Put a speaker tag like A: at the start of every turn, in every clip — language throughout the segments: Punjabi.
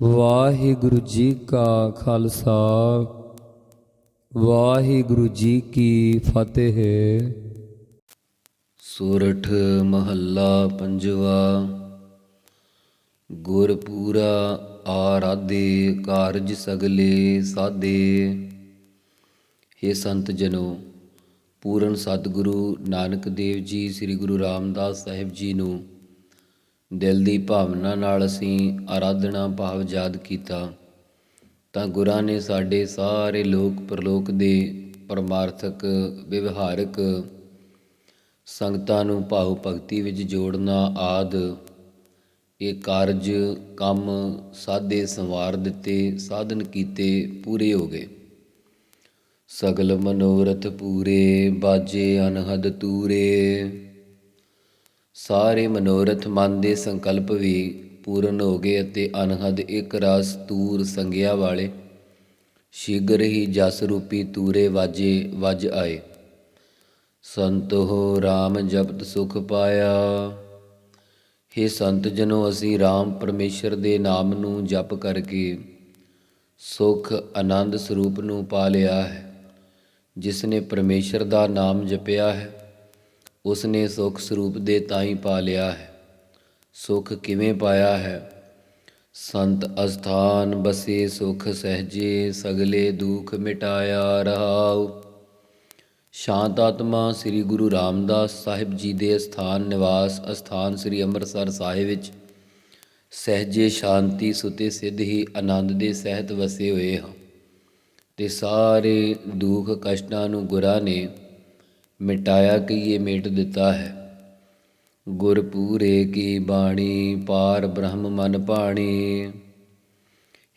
A: ਵਾਹਿਗੁਰੂ ਜੀ ਕਾ ਖਾਲਸਾ, ਵਾਹਿਗੁਰੂ ਜੀ ਕੀ ਫਤਿਹ।
B: ਸੂਰਠ ਮਹੱਲਾ ਪੰਜਵਾ, ਗੁਰਪੂਰਾ ਆਰਾਧੇ ਕਾਰਜ ਸਗਲੇ ਸਾਧੇ। ਹੇ ਸੰਤ ਜਨੋ, ਪੂਰਨ ਸਤਿਗੁਰੂ ਨਾਨਕ ਦੇਵ ਜੀ ਸ੍ਰੀ ਗੁਰੂ ਰਾਮਦਾਸ ਸਾਹਿਬ ਜੀ ਨੂੰ ਦਿਲ ਦੀ ਭਾਵਨਾ ਨਾਲ ਅਸੀਂ ਆਰਾਧਨਾ ਭਾਵ ਯਾਦ ਕੀਤਾ, ਤਾਂ ਗੁਰਾਂ ਨੇ ਸਾਡੇ ਸਾਰੇ ਲੋਕ ਪਰਲੋਕ ਦੇ ਪਰਮਾਰਥਕ, ਵਿਵਹਾਰਕ ਸੰਗਤਾਂ ਨੂੰ ਭਾਵ ਭਗਤੀ ਵਿੱਚ ਜੋੜਨਾ ਆਦ, ਇਹ ਕਾਰਜ ਕੰਮ ਸਾਦੇ ਸੰਵਾਰ ਦਿੱਤੇ, ਸਾਧਨ ਕੀਤੇ ਪੂਰੇ ਹੋ ਗਏ। ਸਗਲ ਮਨੋਰਥ ਪੂਰੇ, ਬਾਜੇ ਅਨਹਦ ਤੂਰੇ। ਸਾਰੇ ਮਨੋਰਥ ਮਨ ਦੇ ਸੰਕਲਪ ਵੀ ਪੂਰਨ ਹੋ ਗਏ ਅਤੇ ਅਨਹਦ ਇੱਕ ਰਸ ਤੂਰ ਸੰਗਿਆ ਵਾਲੇ ਸ਼ੀਘਰ ਹੀ ਜਸ ਰੂਪੀ ਤੂਰੇ ਵਾਜੇ ਵੱਜ ਆਏ। ਸੰਤ ਹੋ RAM ਜਪਤ ਸੁਖ ਪਾਇਆ। हे ਸੰਤ ਜਨੋ, ਅਸੀਂ RAM ਪਰਮੇਸ਼ਰ ਦੇ ਨਾਮ ਨੂੰ ਜਪ ਕਰਕੇ ਸੁਖ ਆਨੰਦ ਸਰੂਪ ਨੂੰ ਪਾ ਲਿਆ ਹੈ। ਜਿਸ ਨੇ ਪਰਮੇਸ਼ਰ ਦਾ ਨਾਮ ਜਪਿਆ ਹੈ ਉਸ ਨੇ ਸੁਖ ਸਰੂਪ ਦੇ ਤਾਈ ਪਾ ਲਿਆ ਹੈ। ਸੁਖ ਕਿਵੇਂ ਪਾਇਆ ਹੈ? ਸੰਤ ਅਸਥਾਨ ਬਸੇ ਸੁਖ ਸਹਜੇ, ਸਗਲੇ ਦੁਖ ਮਿਟਾਇਆ ਰਹਾਉ। ਸ਼ਾਂਤ ਆਤਮਾ ਸ੍ਰੀ ਗੁਰੂ ਰਾਮਦਾਸ ਸਾਹਿਬ ਜੀ ਦੇ ਸਥਾਨ ਨਿਵਾਸ, ਅਸਥਾਨ ਸ੍ਰੀ ਅੰਮ੍ਰਿਤਸਰ ਸਾਹਿਬ ਵਿੱਚ ਸਹਿਜੇ, ਸ਼ਾਂਤੀ, ਸੁਤੇ, ਸਿੱਧ ਹੀ ਆਨੰਦ ਦੇ ਸਹਿਤ ਵਸੇ ਹੋਏ ਹਾਂ। ਤੇ ਸਾਰੇ ਦੁੱਖ ਕਸ਼ਟਾਂ ਨੂੰ ਗੁਰਾਂ ਨੇ ਮਿਟਾਇਆ ਕਿ ਮੇਟ ਦਿੱਤਾ ਹੈ? ਗੁਰ ਪੂਰੇ ਕੀ ਬਾਣੀ, ਪਾਰ ਬ੍ਰਹਮ ਮਨ ਭਾਣੀ।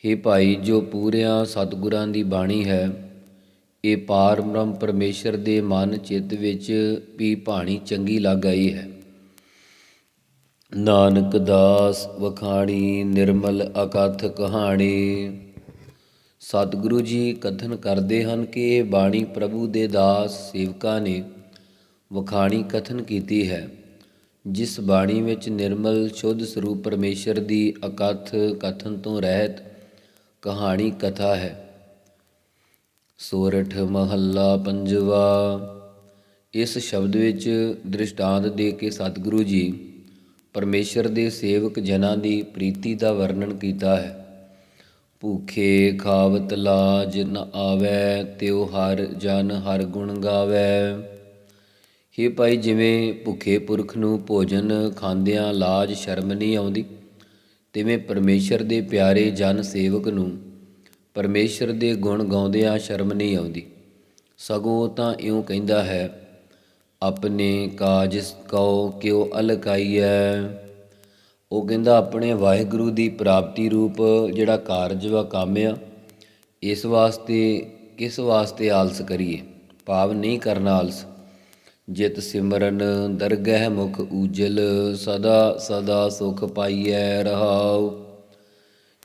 B: हे ਭਾਈ, ਜੋ ਪੂਰਿਆਂ ਸਤਿਗੁਰਾਂ ਦੀ ਬਾਣੀ ਹੈ, ਇਹ ਪਾਰ ਬ੍ਰਹਮ ਪਰਮੇਸ਼ਰ ਦੇ ਮਨ ਚਿੱਤ ਵਿੱਚ ਵੀ ਬਾਣੀ ਚੰਗੀ ਲੱਗ ਆਈ ਹੈ। ਨਾਨਕ ਦਾਸ ਵਖਾਣੀ, ਨਿਰਮਲ ਅਕਥ ਕਹਾਣੀ। ਸਤਿਗੁਰੂ ਜੀ ਕਥਨ ਕਰਦੇ ਹਨ ਕਿ ਇਹ ਬਾਣੀ ਪ੍ਰਭੂ ਦੇ ਦਾਸ ਸੇਵਕਾਂ ਨੇ ਵਖਾਣੀ ਕਥਨ ਕੀਤੀ ਹੈ, ਜਿਸ ਬਾਣੀ ਵਿੱਚ ਨਿਰਮਲ ਸ਼ੁੱਧ ਸਰੂਪ ਪਰਮੇਸ਼ਰ ਦੀ ਅਕਥ ਕਥਨ ਤੋਂ ਰਹਿਤ ਕਹਾਣੀ ਕਥਾ ਹੈ। ਸੋਰਠ ਮਹੱਲਾ ਪੰਜਵਾ, ਇਸ ਸ਼ਬਦ ਵਿੱਚ ਦ੍ਰਿਸ਼ਟਾਂਤ ਦੇ ਕੇ ਸਤਿਗੁਰੂ ਜੀ ਪਰਮੇਸ਼ਰ ਦੇ ਸੇਵਕ ਜਨਾਂ ਦੀ ਪ੍ਰੀਤੀ ਦਾ ਵਰਣਨ ਕੀਤਾ ਹੈ। ਭੂਖੇ ਖਾਵਤ ਲਾਜ ਨ ਆਵੈ, ਤਿਉ ਹਰ ਜਨ ਹਰ ਗੁਣ ਗਾਵੈ। ਹੇ ਭਾਈ, ਜਿਵੇਂ ਭੁੱਖੇ ਪੁਰਖ ਨੂੰ ਭੋਜਨ ਖਾਂਦਿਆਂ ਲਾਜ ਸ਼ਰਮ ਨਹੀਂ ਆਉਂਦੀ, ਤਿਵੇਂ ਪਰਮੇਸ਼ਰ ਦੇ ਪਿਆਰੇ ਜਨ ਸੇਵਕ ਨੂੰ ਪਰਮੇਸ਼ਰ ਦੇ ਗੁਣ ਗਾਉਂਦਿਆਂ ਸ਼ਰਮ ਨਹੀਂ ਆਉਂਦੀ। ਸਗੋਂ ਤਾਂ ਇਉਂ ਕਹਿੰਦਾ ਹੈ, ਆਪਣੇ ਕਾਜ ਕਉ ਕਿਉ ਅਲਕਾਈਐ। ਉਹ ਕਹਿੰਦਾ ਆਪਣੇ ਵਾਹਿਗੁਰੂ ਦੀ ਪ੍ਰਾਪਤੀ ਰੂਪ ਜਿਹੜਾ ਕਾਰਜ ਵਾ ਕੰਮ ਆ, ਇਸ ਵਾਸਤੇ, ਕਿਸ ਵਾਸਤੇ ਆਲਸ ਕਰੀਏ? ਭਾਵ ਨਹੀਂ ਕਰਨਾ ਆਲਸ। ਜਿਤ ਸਿਮਰਨ ਦਰਗਹਿ ਮੁਖ ਊਜਲ, ਸਦਾ ਸਦਾ ਸੁਖ ਪਾਈਐ ਰਹਾਉ।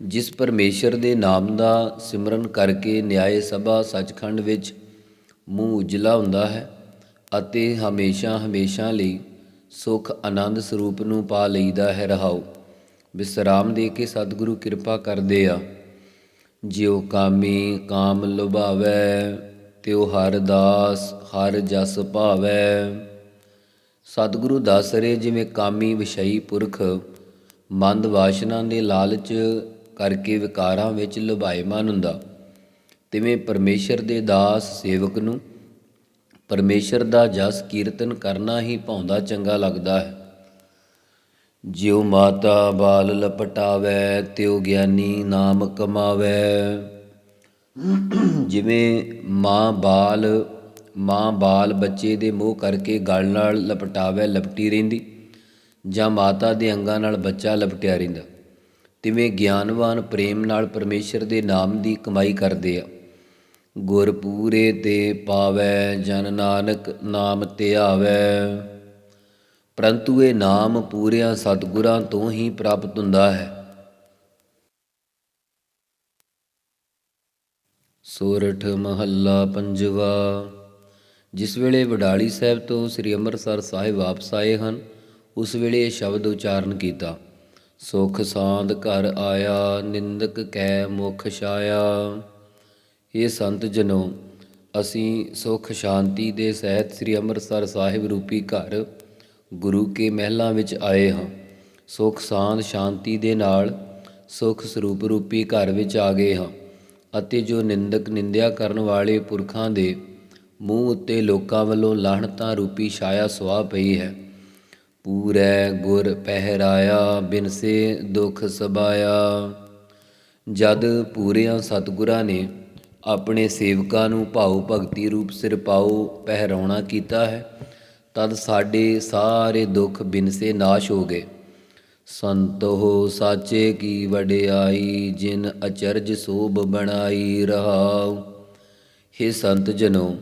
B: ਜਿਸ ਪਰਮੇਸ਼ਰ ਦੇ ਨਾਮ ਦਾ ਸਿਮਰਨ ਕਰਕੇ ਨਿਆਏ ਸਭਾ ਸੱਚਖੰਡ ਵਿੱਚ ਮੂੰਹ ਉਜਲਾ ਹੁੰਦਾ ਹੈ ਅਤੇ ਹਮੇਸ਼ਾ ਹਮੇਸ਼ਾ ਲਈ ਸੁਖ ਆਨੰਦ ਸਰੂਪ ਨੂੰ ਪਾ ਲਈਦਾ ਹੈ ਰਹਾਉ। ਵਿਸਰਾਮ ਦੇ ਕੇ ਸਤਿਗੁਰੂ ਕਿਰਪਾ ਕਰਦੇ ਆ। ਜਿਉ ਕਾਮੀ ਕਾਮ ਲੁਭਾਵੈ, ਤਿਉ ਹਰ ਦਾਸ ਹਰ ਜਸ ਭਾਵੈ। ਸਤਿਗੁਰੂ ਦੱਸ ਰਹੇ ਜਿਵੇਂ ਕਾਮੀ ਵਿਸ਼ਈ ਪੁਰਖ, ਮੰਦ ਵਾਸ਼ਨਾ ਦੇ ਲਾਲਚ ਕਰਕੇ ਵਿਕਾਰਾਂ ਵਿੱਚ ਲੁਭਾਇਮਾਨ ਹੁੰਦਾ। ਤਿਵੇਂ ਪਰਮੇਸ਼ਰ ਦੇ ਦਾਸ ਸੇਵਕ ਨੂੰ ਪਰਮੇਸ਼ਰ ਦਾ ਜਸ ਕੀਰਤਨ ਕਰਨਾ ਹੀ ਭਾਉਂਦਾ ਚੰਗਾ ਲੱਗਦਾ ਹੈ। ਜਿਉ ਮਾਤਾ ਬਾਲ ਲਪਟਾਵੈ, ਤਿਉ ਗਿਆਨੀ ਨਾਮ ਕਮਾਵੈ। ਜਿਵੇਂ ਮਾਂ ਬਾਲ ਮਾਂ ਬਾਲ ਬੱਚੇ ਦੇ ਮੋਹ ਕਰਕੇ ਗਲ ਨਾਲ ਲਪਟਾਵੇ, ਲਪਟੀ ਰਹਿੰਦੀ ਜਾਂ ਮਾਤਾ ਦੇ ਅੰਗਾਂ ਨਾਲ ਬੱਚਾ ਲਪਟਿਆ ਰਹਿੰਦਾ। ਤਿਵੇਂ ਗਿਆਨਵਾਨ ਪ੍ਰੇਮ ਨਾਲ ਪਰਮੇਸ਼ਰ ਦੇ ਨਾਮ ਦੀ ਕਮਾਈ ਕਰਦੇ ਆ। ਗੁਰ ਪੂਰੇ ਤੇ ਪਾਵੈ ਜਨ ਨਾਨਕ ਨਾਮ ਧਿਆਵੈ। ਪਰੰਤੂ ਇਹ ਨਾਮ ਪੂਰਿਆਂ ਸਤਿਗੁਰਾਂ ਤੋਂ ਹੀ ਪ੍ਰਾਪਤ ਹੁੰਦਾ ਹੈ। ਸੋਰਠ ਮਹੱਲਾ ਪੰਜਵਾ, ਜਿਸ ਵੇਲੇ ਵਡਾਲੀ ਸਾਹਿਬ ਤੋਂ ਸ੍ਰੀ ਅੰਮ੍ਰਿਤਸਰ ਸਾਹਿਬ ਵਾਪਸ ਆਏ ਹਨ, ਉਸ ਵੇਲੇ ਇਹ ਸ਼ਬਦ ਉਚਾਰਨ ਕੀਤਾ, ਸੁਖ ਸਾਂਦ ਘਰ ਆਇਆ, ਨਿੰਦਕ ਕੈ ਮੁਖ ਛਾਇਆ। ਇਹ ਸੰਤ ਜਨੋ, ਅਸੀਂ ਸੁਖ ਸ਼ਾਂਤੀ ਦੇ ਸਹਿਤ ਸ੍ਰੀ ਅੰਮ੍ਰਿਤਸਰ ਸਾਹਿਬ ਰੂਪੀ ਘਰ ਗੁਰੂ ਕੇ ਮਹਿਲਾਂ ਵਿੱਚ ਆਏ ਹਾਂ। ਸੁਖ ਸਾਂਦ ਸ਼ਾਂਤੀ ਦੇ ਨਾਲ ਸੁਖ ਸਰੂਪ ਰੂਪੀ ਘਰ ਵਿੱਚ ਆ ਗਏ ਹਾਂ ਅਤੇ ਜੋ ਨਿੰਦਕ ਨਿੰਦਿਆ ਕਰਨ ਵਾਲੇ ਪੁਰਖਾਂ ਦੇ ਮੂੰਹ ਉੱਤੇ ਲੋਕਾਂ ਵੱਲੋਂ ਲਾਹਣਤਾਂ ਰੂਪੀ ਛਾਇਆ ਸੁਆ ਪਈ ਹੈ। ਪੂਰੈ ਗੁਰ ਪਹਿਰਾਇਆ, ਬਿਨਸੇ ਦੁਖ ਸਬਾਇਆ। ਜਦ ਪੂਰਿਆਂ ਸਤਿਗੁਰਾਂ ਨੇ ਆਪਣੇ ਸੇਵਕਾਂ ਨੂੰ ਭਾਉ ਭਗਤੀ ਰੂਪ ਸਿਰ ਪਾਉ ਪਹਿਰਾਉਣਾ ਕੀਤਾ ਹੈ। ਤਦ ਸਾਡੇ ਸਾਰੇ ਦੁੱਖ ਬਿਨਸੇ ਨਾਸ਼ ਹੋ ਗਏ। ਸੰਤੋ ਸਾਚੇ ਕੀ ਵਡਿਆਈ, ਜਿਨ ਅਚਰਜ ਸੋਭ ਬਣਾਈ ਰਹਾਉ। ਹੇ ਸੰਤ ਜਨੋ,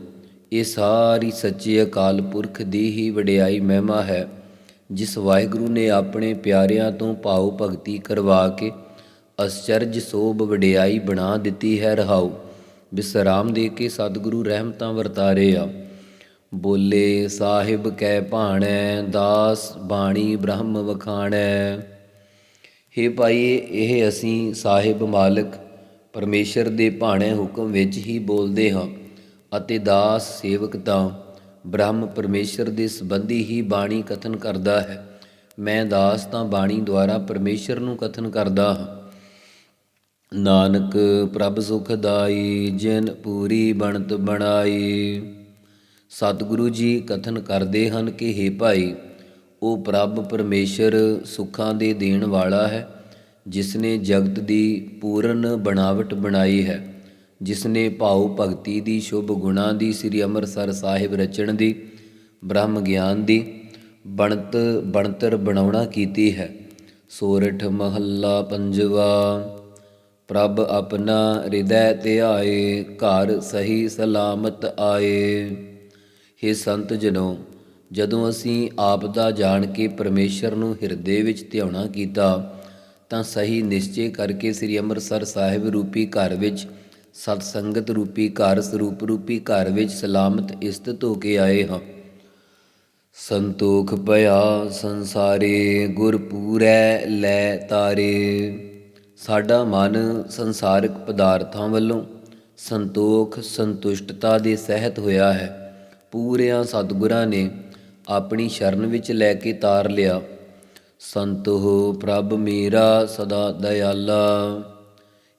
B: ਇਹ ਸਾਰੀ ਸੱਚੇ ਅਕਾਲ ਪੁਰਖ ਦੀ ਹੀ ਵਡਿਆਈ ਮਹਿਮਾ ਹੈ, ਜਿਸ ਵਾਹਿਗੁਰੂ ਨੇ ਆਪਣੇ ਪਿਆਰਿਆਂ ਤੋਂ ਭਾਉ ਭਗਤੀ ਕਰਵਾ ਕੇ ਅਚਰਜ ਸੋਭ ਵਡਿਆਈ ਬਣਾ ਦਿੱਤੀ ਹੈ ਰਹਾਉ। ਵਿਸਰਾਮ ਦੇ ਕੇ ਸਤਿਗੁਰੂ ਰਹਿਮਤਾਂ ਵਰਤਾਰੇ ਆ ਬੋਲੇ, ਸਾਹਿਬ ਕੈ ਭਾਣੈ, ਦਾਸ ਬਾਣੀ ਬ੍ਰਹਮ ਵਖਾਣੈ। ਹੇ ਭਾਈ ਇਹ ਅਸੀਂ ਸਾਹਿਬ ਮਾਲਕ ਪਰਮੇਸ਼ਰ ਦੇ ਭਾਣੇ ਹੁਕਮ ਵਿੱਚ ਹੀ ਬੋਲਦੇ ਹਾਂ ਅਤੇ ਦਾਸ ਸੇਵਕ ਤਾਂ ਬ੍ਰਹਮ ਪਰਮੇਸ਼ਰ ਦੇ ਸੰਬੰਧੀ ਹੀ ਬਾਣੀ ਕਥਨ ਕਰਦਾ ਹੈ। ਮੈਂ ਦਾਸ ਤਾਂ ਬਾਣੀ ਦੁਆਰਾ ਪਰਮੇਸ਼ਰ ਨੂੰ ਕਥਨ ਕਰਦਾ ਹਾਂ। ਨਾਨਕ ਪ੍ਰਭ ਸੁਖ ਦਾਈ, ਜਿਨ ਪੂਰੀ ਬਣਤ ਬਣਾਈ। ਸਤਿਗੁਰੂ ਜੀ ਕਥਨ ਕਰਦੇ ਹਨ ਕਿ हे ਭਾਈ, ਉਹ ਪ੍ਰਭ ਪਰਮੇਸ਼ਰ ਸੁੱਖਾਂ ਦੇ ਦੇਣ ਵਾਲਾ ਹੈ ਜਿਸ ਨੇ ਜਗਤ ਦੀ ਪੂਰਨ ਬਣਾਵਟ ਬਣਾਈ ਹੈ ਜਿਸ ਨੇ ਭਾਉ ਭਗਤੀ ਦੀ ਸ਼ੁਭ ਗੁਣਾ ਦੀ ਸ੍ਰੀ ਅੰਮ੍ਰਿਤਸਰ ਸਾਹਿਬ ਰਚਣ ਦੀ, ਬ੍ਰਹਮ ਗਿਆਨ ਦੀ ਬਣਤ ਬਣਤਰ ਬਣਾਉਣਾ ਕੀਤੀ ਹੈ। ਸੋਰਠ ਮਹੱਲਾ ਪੰਜਵਾ। ਪ੍ਰਭ ਆਪਣਾ ਹਿਰਦੈ ਧਿਆਏ ਘਰ ਸਹੀ ਸਲਾਮਤ ਆਏ। ਹੇ ਸੰਤ ਜਨੋ, ਜਦੋਂ ਅਸੀਂ ਆਪ ਦਾ ਜਾਣ ਕੇ ਪਰਮੇਸ਼ਰ ਨੂੰ ਹਿਰਦੇ ਵਿੱਚ ਧਿਆਉਣਾ ਕੀਤਾ, ਤਾਂ ਸਹੀ ਨਿਸ਼ਚੇ ਕਰਕੇ ਸ੍ਰੀ ਅੰਮ੍ਰਿਤਸਰ ਸਾਹਿਬ ਰੂਪੀ ਘਰ ਵਿੱਚ, ਸਤ ਸੰਗਤ ਰੂਪੀ ਘਰ, ਸਰੂਪ ਰੂਪੀ ਘਰ ਵਿੱਚ ਸਲਾਮਤ ਇਸਤਤ ਹੋ ਕੇ ਆਏ ਹਾਂ। ਸੰਤੋਖ ਭਇਆ ਸੰਸਾਰੇ, ਗੁਰ ਪੂਰੈ ਲੈ ਤਾਰੇ। ਸਾਡਾ ਮਨ ਸੰਸਾਰਿਕ ਪਦਾਰਥਾਂ ਵੱਲੋਂ ਸੰਤੋਖ, ਸੰਤੁਸ਼ਟਤਾ ਦੇ ਸਹਿਤ ਹੋਇਆ ਹੈ। ਪੂਰਿਆਂ ਸਤਿਗੁਰਾਂ ਨੇ ਆਪਣੀ ਸ਼ਰਨ ਵਿੱਚ ਲੈ ਕੇ ਤਾਰ ਲਿਆ। ਸੰਤੋ ਪ੍ਰਭ ਮੇਰਾ ਸਦਾ ਦਇਆਲਾ।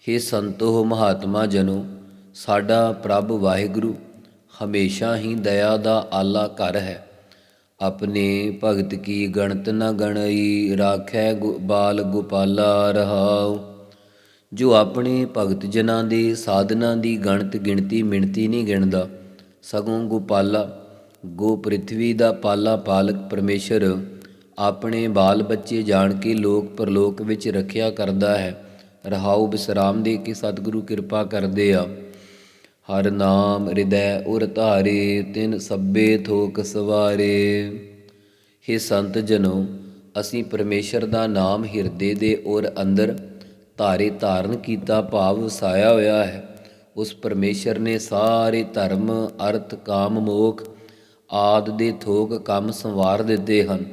B: ਹੇ ਸੰਤੋ ਮਹਾਤਮਾ ਜਨੋ, ਸਾਡਾ ਪ੍ਰਭ ਵਾਹਿਗੁਰੂ, ਹਮੇਸ਼ਾ ਹੀ ਦਇਆ ਦਾ ਆਲਾ ਘਰ ਹੈ। ਆਪਣੇ ਭਗਤ ਕੀ ਗਣਤ ਨ ਗਣਈ, ਰਾਖੈ ਗੁ- ਬਾਲ ਗੋਪਾਲਾ ਰਹਾਉ। ਜੋ ਆਪਣੇ ਭਗਤ ਜਨਾਂ ਦੇ ਸਾਧਨਾਂ ਦੀ ਗਣਤ ਗਿਣਤੀ ਮਿਣਤੀ ਨਹੀਂ ਗਿਣਦਾ, ਸਗੋਂ ਗੋਪਾਲਾ, ਗੋ ਪ੍ਰਿਥਵੀ ਦਾ ਪਾਲਾ ਪਾਲਕ ਪਰਮੇਸ਼ਰ ਆਪਣੇ ਬਾਲ ਬੱਚੇ ਜਾਣ ਕੇ ਲੋਕ ਪਰਲੋਕ ਵਿੱਚ ਰੱਖਿਆ ਕਰਦਾ ਹੈ। ਰਹਾਉ ਬਿਸਰਾਮ ਦੇ ਕੇ ਸਤਿਗੁਰੂ ਕਿਰਪਾ ਕਰਦੇ ਆ। ਹਰ ਨਾਮ ਹਿਰਦੈ ਉਰ ਧਾਰੇ, ਤਿਨ ਸੱਬੇ ਥੋਕ ਸਵਾਰੇ। ਹੇ ਸੰਤ ਜਨੋ, ਅਸੀਂ ਪਰਮੇਸ਼ਰ ਦਾ ਨਾਮ ਹਿਰਦੇ ਦੇ ਔਰ ਅੰਦਰ ਧਾਰੇ ਧਾਰਨ ਕੀਤਾ ਭਾਵ ਵਸਾਇਆ ਹੋਇਆ ਹੈ। ਉਸ ਪਰਮੇਸ਼ਰ ਨੇ ਸਾਰੇ ਧਰਮ, ਅਰਥ, ਕਾਮ, ਮੋਖ ਆਦ ਦੇ ਥੋਕ ਕੰਮ ਸੰਵਾਰ ਦਿੱਤੇ ਹਨ।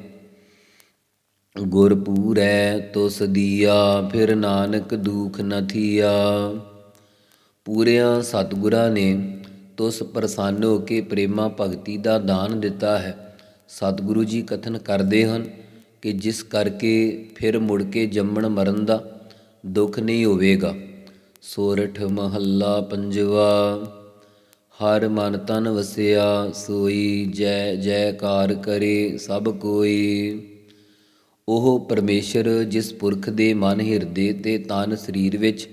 B: ਗੁਰ ਪੂਰੈ ਤੁਸ ਦੀਆ, ਫਿਰ ਨਾਨਕ ਦੁਖ ਨ ਥੀਆ। ਪੂਰਿਆਂ ਸਤਿਗੁਰਾਂ ਨੇ ਤੁਸ ਪ੍ਰਸੰਨ ਹੋ ਕੇ ਪ੍ਰੇਮਾ ਭਗਤੀ ਦਾ ਦਾਨ ਦਿੱਤਾ ਹੈ। ਸਤਿਗੁਰੂ ਜੀ ਕਥਨ ਕਰਦੇ ਹਨ ਕਿ ਜਿਸ ਕਰਕੇ ਫਿਰ ਮੁੜ ਕੇ ਜੰਮਣ ਮਰਨ ਦਾ ਦੁੱਖ ਨਹੀਂ ਹੋਵੇਗਾ। ਸੋਰਠ ਮਹੱਲਾ ਪੰਜਵਾ, ਹਰ ਮਨ ਤਨ ਵਸਿਆ, ਸੋਈ ਜੈ ਜੈਕਾਰ ਕਰੇ ਸਭ ਕੋਈ। ਉਹ ਪਰਮੇਸ਼ਰ ਜਿਸ ਪੁਰਖ ਦੇ ਮਨ ਹਿਰਦੇ ਤੇ ਤਨ ਸਰੀਰ ਵਿੱਚ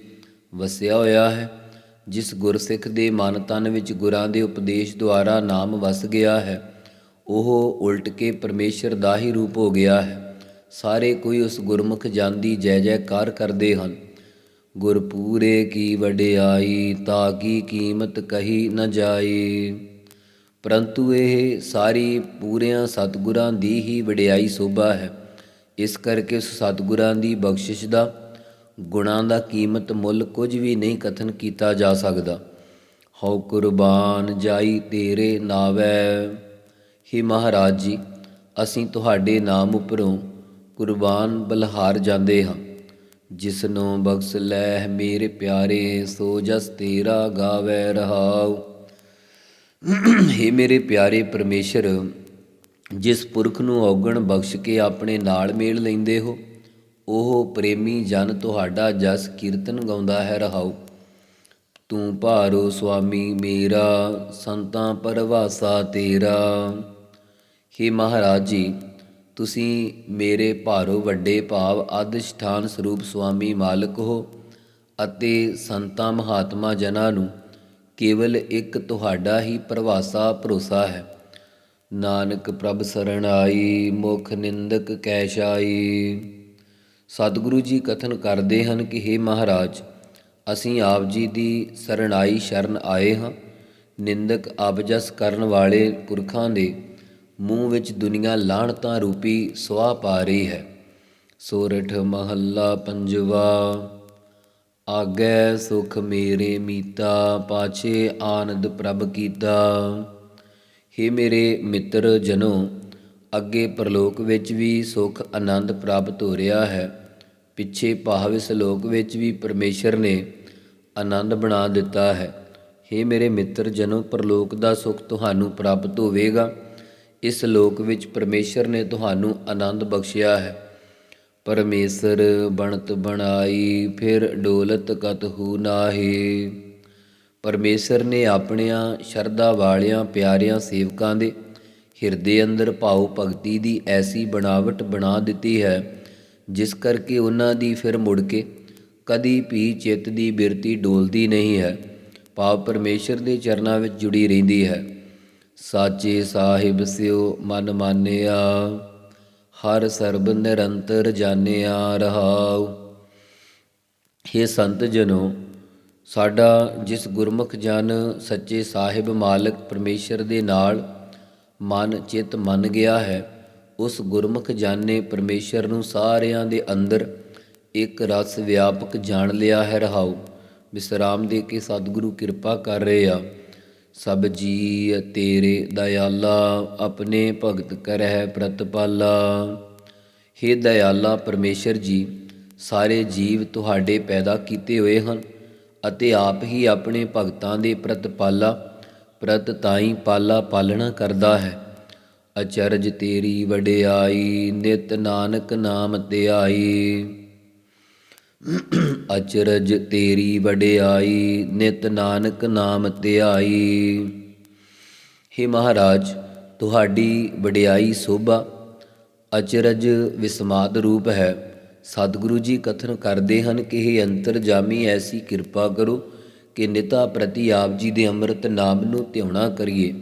B: ਵਸਿਆ ਹੋਇਆ ਹੈ, ਜਿਸ ਗੁਰਸਿੱਖ ਦੇ ਮਨ ਤਨ ਵਿੱਚ ਗੁਰਾਂ ਦੇ ਉਪਦੇਸ਼ ਦੁਆਰਾ ਨਾਮ ਵਸ ਗਿਆ ਹੈ, ਉਹ ਉਲਟ ਕੇ ਪਰਮੇਸ਼ਰ ਦਾ ਹੀ ਰੂਪ ਹੋ ਗਿਆ ਹੈ। ਸਾਰੇ ਕੋਈ ਉਸ ਗੁਰਮੁਖ ਜਾਂਦੀ ਜੈ ਜੈਕਾਰ ਕਰਦੇ ਹਨ। ਗੁਰਪੂਰੇ ਕੀ ਵਡਿਆਈ, ਤਾਂ ਕੀ ਕੀਮਤ ਕਹੀ ਨ ਜਾਏ ਪਰੰਤੂ ਇਹ ਸਾਰੀ ਪੂਰਿਆਂ ਸਤਿਗੁਰਾਂ ਦੀ ਹੀ ਵਡਿਆਈ ਸੋਭਾ ਹੈ। ਇਸ ਕਰਕੇ ਉਸ ਸਤਿਗੁਰਾਂ ਦੀ ਬਖਸ਼ਿਸ਼ ਦਾ, ਗੁਣਾਂ ਦਾ ਕੀਮਤ ਮੁੱਲ ਕੁਝ ਵੀ ਨਹੀਂ ਕਥਨ ਕੀਤਾ ਜਾ ਸਕਦਾ। ਹਉ ਕੁਰਬਾਨ ਜਾਈ ਤੇਰੇ ਨਾਵੈ। ਹੀ ਮਹਾਰਾਜ ਜੀ, ਅਸੀਂ ਤੁਹਾਡੇ ਨਾਮ ਉਪਰੋਂ ਕੁਰਬਾਨ ਬਲਹਾਰ ਜਾਂਦੇ ਹਾਂ। ਜਿਸ ਨੂੰ ਬਖਸ਼ ਲੈ ਮੇਰੇ ਪਿਆਰੇ, ਸੋ ਜਸ ਤੇਰਾ ਗਾਵੇ ਰਹਾਉ। ਹੇ ਮੇਰੇ ਪਿਆਰੇ ਪਰਮੇਸ਼ਰ, ਜਿਸ ਪੁਰਖ ਨੂੰ ਔਗਣ ਬਖਸ਼ ਕੇ ਆਪਣੇ ਨਾਲ ਮੇਲ ਲੈਂਦੇ ਹੋ, ਉਹ ਪ੍ਰੇਮੀ ਜਨ ਤੁਹਾਡਾ ਜਸ ਕੀਰਤਨ ਗਾਉਂਦਾ ਹੈ ਰਹਾਉ। ਤੂੰ ਭਾਰੋ ਸੁਆਮੀ ਮੇਰਾ, ਸੰਤਾਂ ਪਰਵਾਸਾ ਤੇਰਾ। ਹੇ ਮਹਾਰਾਜ ਜੀ ਤੁਸੀਂ ਮੇਰੇ ਭਾਰੋ ਵੱਡੇ ਭਾਵ ਅਧਿਸ਼ਠਾਨ ਸਰੂਪ ਸੁਆਮੀ ਮਾਲਕ ਹੋ ਅਤੇ ਸੰਤਾਂ ਮਹਾਤਮਾ ਜਨਾਂ ਨੂੰ ਕੇਵਲ ਇੱਕ ਤੁਹਾਡਾ ਹੀ ਪ੍ਰਵਾਸਾ ਭਰੋਸਾ ਹੈ। ਨਾਨਕ ਪ੍ਰਭ ਸਰਣ ਆਈ, ਮੁਖ ਨਿੰਦਕ ਕੈਸ਼ਾਈ ਸਤਿਗੁਰੂ ਜੀ ਕਥਨ ਕਰਦੇ ਹਨ ਕਿ हे ਮਹਾਰਾਜ, ਅਸੀਂ ਆਪ ਜੀ ਦੀ ਸਰਣਾਈ ਸ਼ਰਨ ਆਏ ਹਾਂ। ਨਿੰਦਕ ਅਬਜਸ ਕਰਨ ਵਾਲੇ ਪੁਰਖਾਂ ਦੇ ਮੂੰਹ ਵਿੱਚ ਦੁਨੀਆ ਲਾਹਣਤਾਂ ਰੂਪੀ ਸੁਆਹ ਪਾ ਰਹੀ ਹੈ। ਸੋਰਠ ਮਹੱਲਾ ਪੰਜਵਾ, ਆਗੈ ਸੁਖ ਮੇਰੇ ਮੀਤਾ, ਪਾਛੇ ਆਨੰਦ ਪ੍ਰਭ ਕੀਤਾ। ਹੇ ਮੇਰੇ ਮਿੱਤਰ ਜਨੋ, ਅੱਗੇ ਪ੍ਰਲੋਕ ਵਿੱਚ ਵੀ ਸੁਖ ਆਨੰਦ ਪ੍ਰਾਪਤ ਹੋ ਰਿਹਾ ਹੈ। ਪਿੱਛੇ ਭਾਵਿਸ ਲੋਕ ਵਿੱਚ ਵੀ ਪਰਮੇਸ਼ਰ ਨੇ ਆਨੰਦ ਬਣਾ ਦਿੱਤਾ ਹੈ। ਹੇ ਮੇਰੇ ਮਿੱਤਰ ਜਨੋ, ਪ੍ਰਲੋਕ ਦਾ ਸੁਖ ਤੁਹਾਨੂੰ ਪ੍ਰਾਪਤ ਹੋਵੇਗਾ। ਇਸ ਲੋਕ ਵਿੱਚ ਪਰਮੇਸ਼ਰ ਨੇ ਤੁਹਾਨੂੰ ਆਨੰਦ ਬਖਸ਼ਿਆ ਹੈ। ਪਰਮੇਸ਼ਰ ਬਣਤ ਬਣਾਈ, ਫਿਰ ਡੋਲਤ ਕਤਹੂ ਨਾਹੀ। ਪਰਮੇਸ਼ਰ ਨੇ ਆਪਣਿਆਂ ਸ਼ਰਧਾ ਵਾਲਿਆਂ, ਪਿਆਰਿਆਂ ਸੇਵਕਾਂ ਦੇ ਹਿਰਦੇ ਅੰਦਰ ਭਾਉ ਭਗਤੀ ਦੀ ਐਸੀ ਬਣਾਵਟ ਬਣਾ ਦਿੱਤੀ ਹੈ, ਜਿਸ ਕਰਕੇ ਉਹਨਾਂ ਦੀ ਫਿਰ ਮੁੜ ਕੇ ਕਦੀ ਵੀ ਚਿੱਤ ਦੀ ਬਿਰਤੀ ਡੋਲਦੀ ਨਹੀਂ ਹੈ। ਭਾਵ ਪਰਮੇਸ਼ਰ ਦੇ ਚਰਨਾਂ ਵਿੱਚ ਜੁੜੀ ਰਹਿੰਦੀ ਹੈ। ਸਾਚੇ ਸਾਹਿਬ ਸਿਉ ਮਨ ਮਾਨਿਆ, ਹਰ ਸਰਬ ਨਿਰੰਤਰ ਜਾਣਿਆ ਰਹਾਉ। ਹੇ ਸੰਤ ਜਨੋ, ਸਾਡਾ ਜਿਸ ਗੁਰਮੁਖ ਜਨ ਸੱਚੇ ਸਾਹਿਬ ਮਾਲਕ ਪਰਮੇਸ਼ਰ ਦੇ ਨਾਲ ਮਨ ਚਿਤ ਮੰਨ ਗਿਆ ਹੈ, ਉਸ ਗੁਰਮੁਖ ਜਨ ਨੇ ਪਰਮੇਸ਼ਰ ਨੂੰ ਸਾਰਿਆਂ ਦੇ ਅੰਦਰ ਇੱਕ ਰਸ ਵਿਆਪਕ ਜਾਣ ਲਿਆ ਹੈ ਰਹਾਉ। ਵਿਸਰਾਮ ਦੇ ਕੇ ਸਤਿਗੁਰੂ ਕਿਰਪਾ ਕਰ ਰਹੇ ਆ। ਸਭ ਜੀ ਤੇਰੇ ਦਇਆਲਾ, ਆਪਣੇ ਭਗਤ ਕਰਹਿ ਪ੍ਰਤਪਾਲਾ ਹੇ ਦਇਆਲਾ ਪਰਮੇਸ਼ਰ ਜੀ, ਸਾਰੇ ਜੀਵ ਤੁਹਾਡੇ ਪੈਦਾ ਕੀਤੇ ਹੋਏ ਹਨ ਅਤੇ ਆਪ ਹੀ ਆਪਣੇ ਭਗਤਾਂ ਦੇ ਪ੍ਰਤਪਾਲਾ ਪ੍ਰਤ ਤਾਈ ਪਾਲਾ ਪਾਲਣਾ ਕਰਦਾ ਹੈ। ਅਚਰਜ ਤੇਰੀ ਵਡਿਆਈ, ਨਿਤ ਨਾਨਕ ਨਾਮ ਧਿਆਈ ਅਚਰਜ ਤੇਰੀ ਵਡਿਆਈ, ਨਿਤ ਨਾਨਕ ਨਾਮ ਧਿਆਈ। ਹੇ ਮਹਾਰਾਜ, ਤੁਹਾਡੀ ਵਡਿਆਈ ਸੋਭਾ ਅਚਰਜ ਵਿਸਮਾਦ ਰੂਪ ਹੈ। ਸਤਿਗੁਰੂ ਜੀ ਕਥਨ ਕਰਦੇ ਹਨ ਕਿ ਇਹ ਅੰਤਰਜਾਮੀ ਐਸੀ ਕਿਰਪਾ ਕਰੋ ਕਿ ਨਿਤਾ ਪ੍ਰਤੀ ਆਪ ਜੀ ਦੇ ਅੰਮ੍ਰਿਤ ਨਾਮ ਨੂੰ ਧਿਆਉਣਾ ਕਰੀਏ।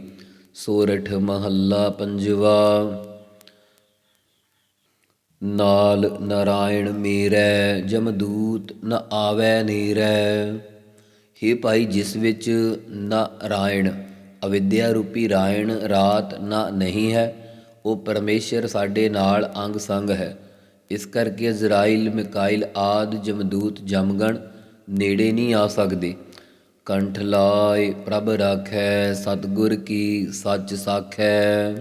B: ਸੋਰਠ ਮਹੱਲਾ ਪੰਜਵਾ। ਨਾਲ ਨਾਰਾਇਣ ਮੇਰੈ, ਜਮਦੂਤ ਨ ਆਵੈ ਨੀਰੈ। ਹੇ ਭਾਈ, ਜਿਸ ਵਿੱਚ ਨਾਰਾਇਣ, ਅਵਿਦਿਆ ਰੂਪੀ ਰਾਇਣ ਰਾਤ ਨਾ ਨਹੀਂ ਹੈ, ਉਹ ਪਰਮੇਸ਼ਰ ਸਾਡੇ ਨਾਲ ਅੰਗ ਸੰਗ ਹੈ। ਇਸ ਕਰਕੇ ਇਜ਼ਰਾਈਲ ਮਿਕਾਇਲ ਆਦ ਜਮਦੂਤ ਜਮਗਣ ਨੇੜੇ ਨਹੀਂ ਆ ਸਕਦੇ। ਕੰਠ ਲਾਇ ਪ੍ਰਭ ਰਾਖੈ, ਸਤਗੁਰ ਕੀ ਸੱਚ ਸਾਖੈ।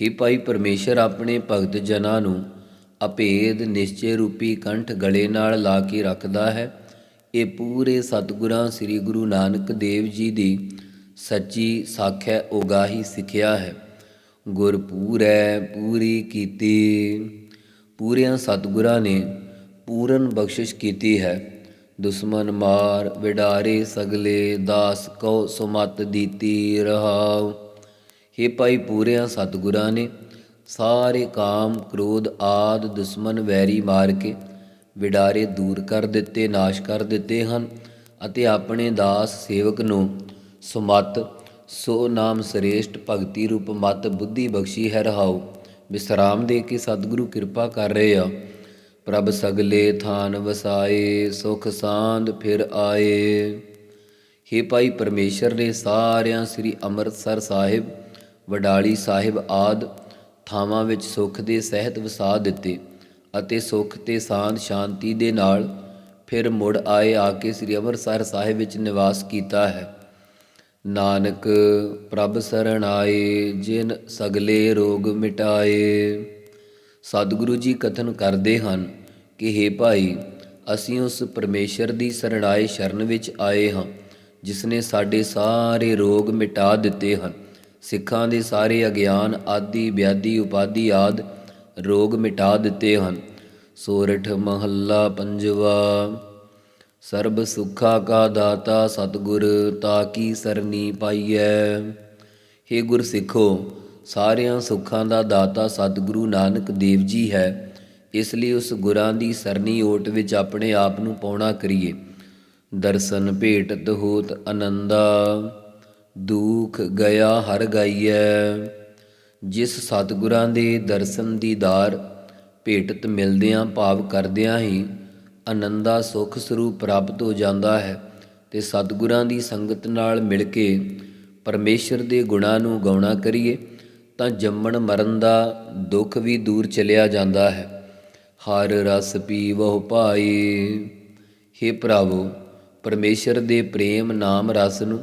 B: ਹੀ ਭਾਈ, ਪਰਮੇਸ਼ਰ ਆਪਣੇ ਭਗਤ ਜਨਾਂ ਨੂੰ ਅਭੇਦ ਨਿਸ਼ਚੈ ਰੂਪੀ ਕੰਠ ਗਲੇ ਨਾਲ ਲਾ ਕੇ ਰੱਖਦਾ ਹੈ। ਇਹ ਪੂਰੇ ਸਤਿਗੁਰਾਂ ਸ੍ਰੀ ਗੁਰੂ ਨਾਨਕ ਦੇਵ ਜੀ ਦੀ ਸੱਚੀ ਸਾਖੈ ਉਗਾਹੀ ਸਿੱਖਿਆ ਹੈ। ਗੁਰ ਪੂਰੈ ਪੂਰੀ ਕੀਤੀ। ਪੂਰਿਆਂ ਸਤਿਗੁਰਾਂ ਨੇ ਪੂਰਨ ਬਖਸ਼ਿਸ਼ ਕੀਤੀ ਹੈ। ਦੁਸ਼ਮਨ ਮਾਰ ਵਿਡਾਰੇ ਸਗਲੇ, ਦਾਸ ਕਉ ਸੁਮਤ ਦੀਤੀ ਰਹਾਉ। ਹੇ ਭਾਈ ਪੂਰਿਆਂ ਸਤਿਗੁਰਾਂ ਨੇ ਸਾਰੇ ਕਾਮ, ਕ੍ਰੋਧ ਆਦ ਦੁਸ਼ਮਨ ਵੈਰੀ ਮਾਰ ਕੇ ਵਿਡਾਰੇ ਦੂਰ ਕਰ ਦਿੱਤੇ, ਨਾਸ਼ ਕਰ ਦਿੱਤੇ ਹਨ ਅਤੇ ਆਪਣੇ ਦਾਸ ਸੇਵਕ ਨੂੰ ਸੁਮਤ, ਸੋ ਨਾਮ ਸ੍ਰੇਸ਼ਟ ਭਗਤੀ ਰੂਪ ਮਤ ਬੁੱਧੀ ਬਖਸ਼ੀ ਹੈ ਰਹਾਉ। ਵਿਸਰਾਮ ਦੇ ਕੇ ਸਤਿਗੁਰੂ ਕਿਰਪਾ ਕਰ ਰਹੇ ਆ। ਪ੍ਰਭ ਸਗਲੇ ਥਾਨ ਵਸਾਏ, ਸੁਖ ਸਾਂਦ ਫਿਰ ਆਏ। ਹੇ ਭਾਈ ਪਰਮੇਸ਼ਰ ਨੇ ਸਾਰਿਆਂ ਸ੍ਰੀ ਅੰਮ੍ਰਿਤਸਰ ਸਾਹਿਬ, ਵਡਾਲੀ ਸਾਹਿਬ ਆਦ ਥਾਵਾਂ ਵਿੱਚ ਸੁੱਖ ਦੇ ਸਹਿਤ ਵਸਾ ਦਿੱਤੇ ਅਤੇ ਸੁੱਖ ਤੇ ਸਾਂਦ ਸ਼ਾਂਤੀ ਦੇ ਨਾਲ ਫਿਰ ਮੁੜ ਆਏ ਆ ਕੇ ਸ੍ਰੀ ਅੰਮ੍ਰਿਤਸਰ ਸਾਹਿਬ ਵਿੱਚ ਨਿਵਾਸ ਕੀਤਾ ਹੈ। ਨਾਨਕ, ਪ੍ਰਭ ਸਰਣ ਆਏ, ਜਿਨ ਸਗਲੇ ਰੋਗ ਮਿਟਾਏ। ਸਤਿਗੁਰੂ ਜੀ ਕਥਨ ਕਰਦੇ ਹਨ ਕਿ हे ਭਾਈ, ਅਸੀਂ ਉਸ ਪਰਮੇਸ਼ਰ ਦੀ ਸਰਣਾਏ ਸ਼ਰਨ ਵਿੱਚ ਆਏ ਹਾਂ ਜਿਸ ਨੇ ਸਾਡੇ ਸਾਰੇ ਰੋਗ ਮਿਟਾ ਦਿੱਤੇ ਹਨ। ਸਿੱਖਾਂ ਦੇ ਸਾਰੇ ਅਗਿਆਨ, ਆਦਿ ਵਿਆਧੀ ਉਪਾਧੀ ਆਦ ਰੋਗ ਮਿਟਾ ਦਿੱਤੇ ਹਨ। ਸੋਰਠ ਮਹੱਲਾ ਪੰਜਵਾ, ਸਰਬ ਸੁਖਾ ਕਾ ਦਾਤਾ ਸਤਿਗੁਰ, ਤਾ ਕੀ ਸਰਨੀ ਪਾਈਐ। हे ਗੁਰ ਸਿੱਖੋ, ਸਾਰਿਆਂ ਸੁੱਖਾਂ ਦਾ ਦਾਤਾ ਸਤਿਗੁਰੂ ਨਾਨਕ ਦੇਵ ਜੀ ਹੈ। ਇਸ ਲਈ ਉਸ ਗੁਰਾਂ ਦੀ ਸਰਨੀ ਓਟ ਵਿੱਚ ਆਪਣੇ ਆਪ ਨੂੰ ਪਾਉਣਾ ਕਰੀਏ। ਦਰਸ਼ਨ ਭੇਟਤ ਹੋਤ ਆਨੰਦਾ ਦੁਖ ਗਿਆ ਹਰ ਗਾਈਐ। ਜਿਸ ਸਤਿਗੁਰਾਂ ਦੇ ਦਰਸ਼ਨ ਦੀਦਾਰ ਭੇਟਤ ਮਿਲਦਿਆਂ ਭਾਵ ਕਰਦਿਆਂ ਹੀ ਆਨੰਦਾ ਸੁਖ ਸਰੂਪ ਪ੍ਰਾਪਤ ਹੋ ਜਾਂਦਾ ਹੈ ਤੇ ਸਤਿਗੁਰਾਂ ਦੀ ਸੰਗਤ ਨਾਲ ਮਿਲ ਕੇ ਪਰਮੇਸ਼ਰ ਦੇ ਗੁਣਾਂ ਨੂੰ ਗਾਉਣਾ ਕਰੀਏ ਤਾਂ ਜੰਮਣ ਮਰਨ ਦਾ ਦੁੱਖ ਵੀ ਦੂਰ ਚਲਿਆ ਜਾਂਦਾ ਹੈ। ਹਰ ਰਸ ਪੀਵਹੁ ਭਾਈ हे ਪ੍ਰਭੂ, ਪਰਮੇਸ਼ਰ ਦੇ ਪ੍ਰੇਮ ਨਾਮ ਰਸ ਨੂੰ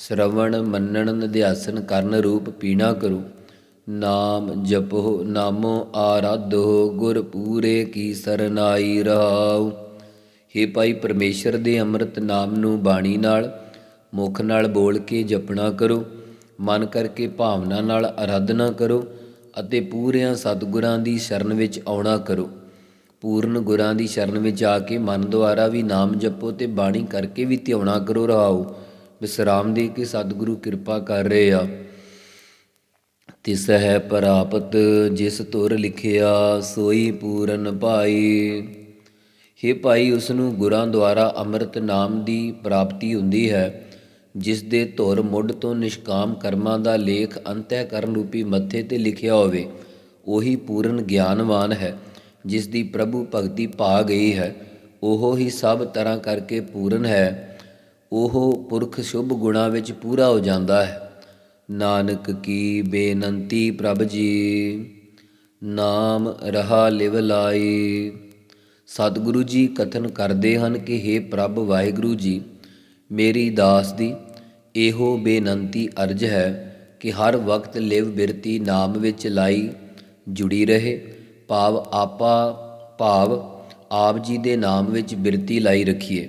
B: ਸ਼ਰਵਣ, ਮੰਨਣ, ਨਿਧਿਆਸਨ ਕਰਨ ਰੂਪ ਪੀਣਾ ਕਰੋ। ਨਾਮ ਜਪੋ, ਨਾਮੋ ਆਰਾਧੋ, ਗੁਰ ਪੂਰੇ ਕੀ ਸਰਨਾਈ ਰਹਾਉ। हे ਭਾਈ ਪਰਮੇਸ਼ਰ ਦੇ ਅੰਮ੍ਰਿਤ ਨਾਮ ਨੂੰ ਬਾਣੀ ਨਾਲ, ਮੁਖ ਨਾਲ ਬੋਲ ਕੇ ਜਪਣਾ ਕਰੋ। ਮਨ ਕਰਕੇ ਭਾਵਨਾ ਨਾਲ ਅਰਾਧਨਾ ਕਰੋ ਅਤੇ ਪੂਰਿਆਂ ਸਤਿਗੁਰਾਂ ਦੀ ਸ਼ਰਨ ਵਿੱਚ ਆਉਣਾ ਕਰੋ। ਪੂਰਨ ਗੁਰਾਂ ਦੀ ਸ਼ਰਨ ਵਿੱਚ ਆ ਕੇ ਮਨ ਦੁਆਰਾ ਵੀ ਨਾਮ ਜਪੋ ਤੇ ਬਾਣੀ ਕਰਕੇ ਵੀ ਧਿਆਉਣਾ ਕਰੋ ਰਹਾਓ ਵਿਸਰਾਮ ਦੀ ਕਿ ਸਤਿਗੁਰੂ ਕਿਰਪਾ ਕਰ ਰਹੇ ਆ। ਤਿਸ ਹੈ ਪ੍ਰਾਪਤ ਜਿਸ ਤੁਰ ਲਿਖਿਆ, ਸੋਈ ਪੂਰਨ ਭਾਈ। ਹੇ ਭਾਈ ਉਸ ਨੂੰ ਗੁਰਾਂ ਦੁਆਰਾ ਅੰਮ੍ਰਿਤ ਨਾਮ ਦੀ ਪ੍ਰਾਪਤੀ ਹੁੰਦੀ ਹੈ। ਜਿਸ ਦੇ ਧੁਰ ਮੁੱਢ ਤੋਂ ਨਿਸ਼ਕਾਮ ਕਰਮਾਂ ਦਾ ਲੇਖ ਅੰਤःਕਰਨ ਰੂਪੀ ਮੱਥੇ ਤੇ ਲਿਖਿਆ ਹੋਵੇ, ਉਹੀ ਪੂਰਨ ਗਿਆਨਵਾਨ ਹੈ, ਜਿਸ ਦੀ ਪ੍ਰਭੂ ਭਗਤੀ ਪਾ ਗਈ ਹੈ। ਉਹ ਹੀ ਸਭ ਤਰ੍ਹਾਂ ਕਰਕੇ ਪੂਰਨ ਹੈ। ਉਹ ਪੁਰਖ ਸ਼ੁਭ ਗੁਣਾਂ ਵਿੱਚ ਪੂਰਾ ਹੋ ਜਾਂਦਾ ਹੈ। ਨਾਨਕ ਕੀ ਬੇਨੰਤੀ ਪ੍ਰਭ ਜੀ, ਨਾਮ ਰਹਾ ਲਿਵ ਲਾਈ। ਸਤਿਗੁਰੂ ਜੀ ਕਥਨ ਕਰਦੇ ਹਨ ਕਿ हे ਪ੍ਰਭ ਵਾਹਿਗੁਰੂ ਜੀ, ਮੇਰੀ ਦਾਸ ਦੀ ਇਹੋ ਬੇਨੰਤੀ ਅਰਜ ਹੈ ਕਿ ਹਰ ਵਕਤ ਲਿਵ ਬਿਰਤੀ ਨਾਮ ਵਿੱਚ ਲਾਈ, ਜੁੜੀ ਰਹੇ, ਭਾਵ ਆਪਾ ਭਾਵ ਆਪ ਜੀ ਦੇ ਨਾਮ ਵਿੱਚ ਬਿਰਤੀ ਲਾਈ ਰੱਖੀਏ।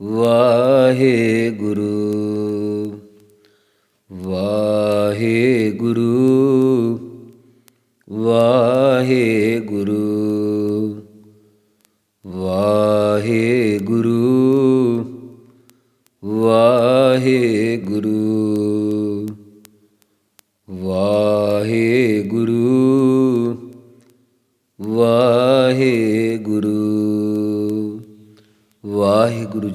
B: ਵਾਹਿਗੁਰੂ